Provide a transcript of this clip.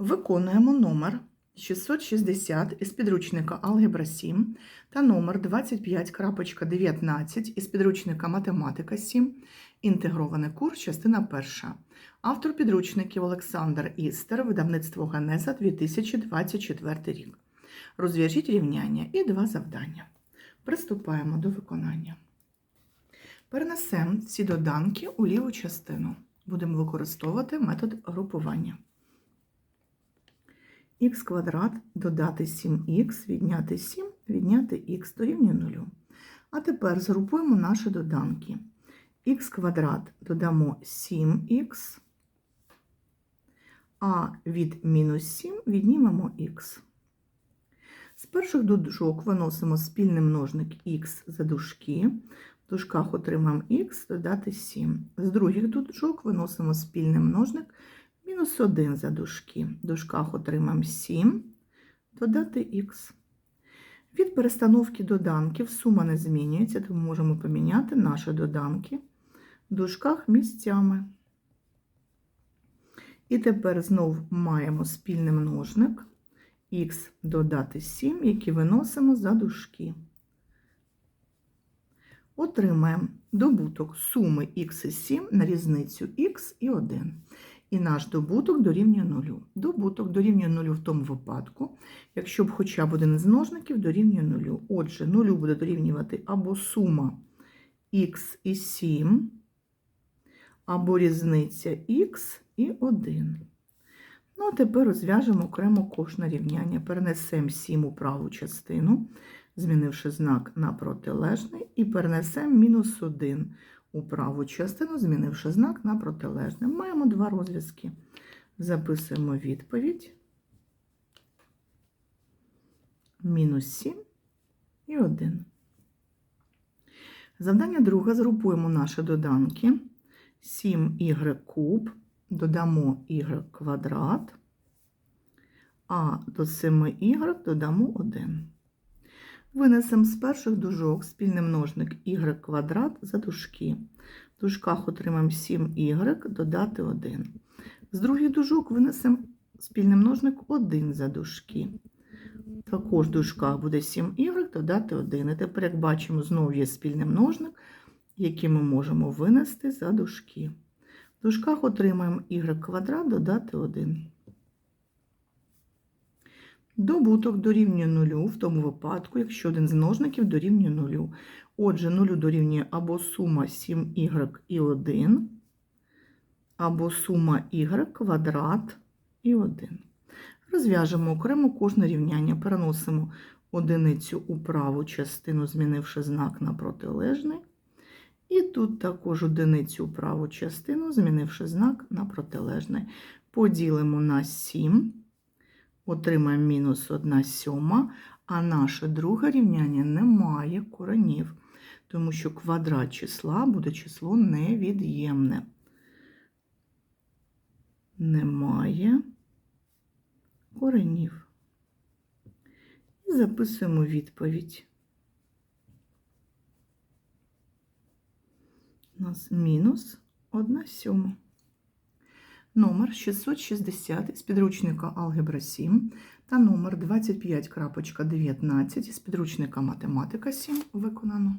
Виконуємо номер 660 із підручника Алгебра 7 та номер 25.19 із підручника Математика 7. Інтегрований курс, частина 1. Автор підручників Олександр Істер, видавництво Генеза 2024 рік. Розв'яжіть рівняння і два завдання. Приступаємо до виконання. Перенесемо ці доданки у ліву частину. Будемо використовувати метод групування. Х квадрат додати 7х, відняти 7, відняти х дорівнює 0. А тепер згрупуємо наші доданки. х квадрат додамо 7х, а від мінус 7 віднімемо х. З перших дужок виносимо спільний множник х за дужки. В дужках отримаємо х додати 7. З других дужок виносимо спільний множник мінус 1 за дужки. В дужках отримаємо 7 додати х. Від перестановки доданків сума не змінюється, тому можемо поміняти наші доданки в дужках місцями. І тепер знов маємо спільний множник х додати 7, які виносимо за дужки. Отримаємо добуток суми х і 7 на різницю х і 1. І наш добуток дорівнює 0. Добуток дорівнює 0 в тому випадку, якщо б хоча б один з множників дорівнює 0. Отже, 0 буде дорівнювати або сума х і 7, або різниця х і 1. Ну, а тепер розв'яжемо окремо кожне рівняння. Перенесемо 7 у праву частину, змінивши знак на протилежний, і перенесемо мінус 1 у праву частину, змінивши знак на протилежний. Маємо два розв'язки. Записуємо відповідь. Мінус 7 і 1. Завдання друге. Згрупуємо наші доданки. 7y куб, додамо y квадрат, а до 7y додамо 1. Винесемо з перших дужок спільний множник y квадрат за дужки. В дужках отримаємо 7y додати 1. З других дужок винесемо спільний множник 1 за дужки. Також в дужках буде 7y додати 1. І тепер, як бачимо, знову є спільний множник, який ми можемо винести за дужки. В дужках отримаємо y квадрат додати 1. Добуток дорівнює 0 в тому випадку, якщо один з множників дорівнює 0. Отже, 0 дорівнює або сума 7y і 1, або сума y квадрат і 1. Розв'яжемо окремо кожне рівняння, переносимо одиницю у праву частину, змінивши знак на протилежний. І тут також одиницю у праву частину, змінивши знак на протилежний. Поділимо на 7 отримаємо мінус 1 сьома, а наше друге рівняння не має коренів, тому що квадрат числа буде число невід'ємне. Немає коренів. І записуємо відповідь. У нас мінус 1 сьома. Номер 660 з підручника Алгебра 7 та номер 25.19 з підручника Математика 7 виконано.